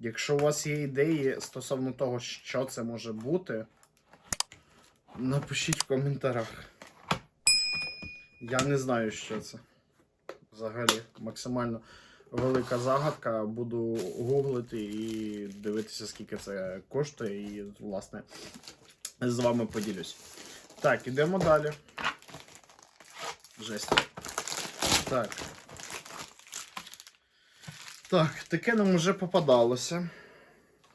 Якщо у вас є ідеї стосовно того, що це може бути, напишіть в коментарях. Я не знаю, що це. Взагалі, максимально велика загадка. Буду гуглити і дивитися, скільки це коштує, і, власне, з вами поділюсь. Так, ідемо далі. Жесть. Так. Так, таке нам вже попадалося.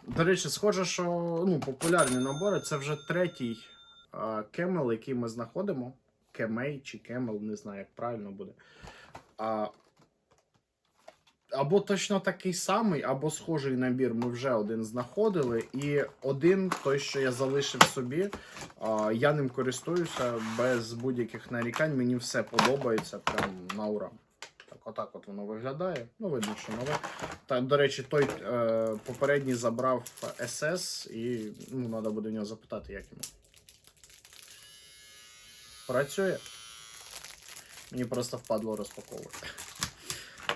До речі, схоже, що ну, популярні набори це вже третій кемел, який ми знаходимо. Кемей чи кемел, не знаю, як правильно буде. А, або точно такий самий, або схожий набір ми вже один знаходили. І один, той, що я залишив собі, а, я ним користуюся без будь-яких нарікань. Мені все подобається прям на ура. Так, отак от воно виглядає. Ну, видно, що нове. Та, до речі, той е, попередній забрав СС, і ну, треба буде в нього запитати, як йому. Працює. Мені просто впадло розпаковувати.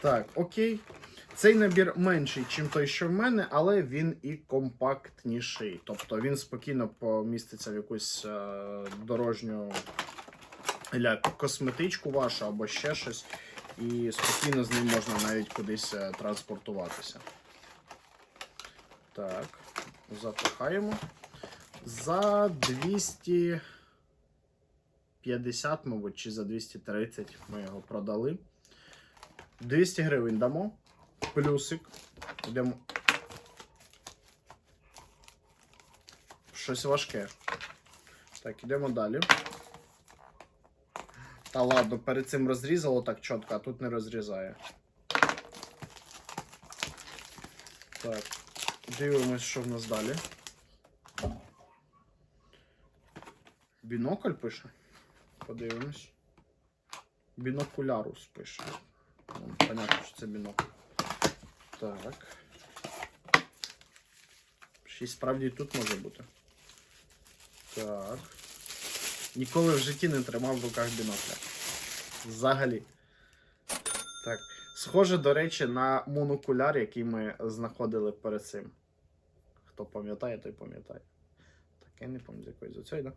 Так, окей. Цей набір менший, ніж той, що в мене, але він і компактніший. Тобто він спокійно поміститься в якусь е, дорожню ля, косметичку вашу або ще щось. І спокійно з ним можна навіть кудись е, транспортуватися. Так, запихаємо. За 250, мабуть, чи за 230 ми його продали. 200 гривень дамо. Плюсик. Йдемо. Щось важке. Так, ідемо далі. Та ладно, перед цим розрізало так чітко, а тут не розрізає. Так. Дивимось, що в нас далі. Бінокль пише. Подивимось. Бінокулярус пише. Ну, понятно, що це бінокль. Так. Й справді тут може бути. Так. Ніколи в житті не тримав в руках бінокля. Взагалі. Так. Схоже, до речі, на монокуляр, який ми знаходили перед цим. Хто пам'ятає, той пам'ятає. Так, я не пам'ятаю, якої з оцей, да?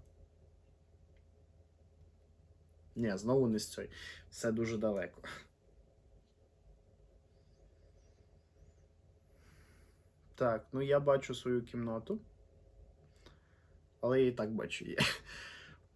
Ні, знову не з цієї. Все дуже далеко. Так, ну я бачу свою кімнату. Але я і так бачу її.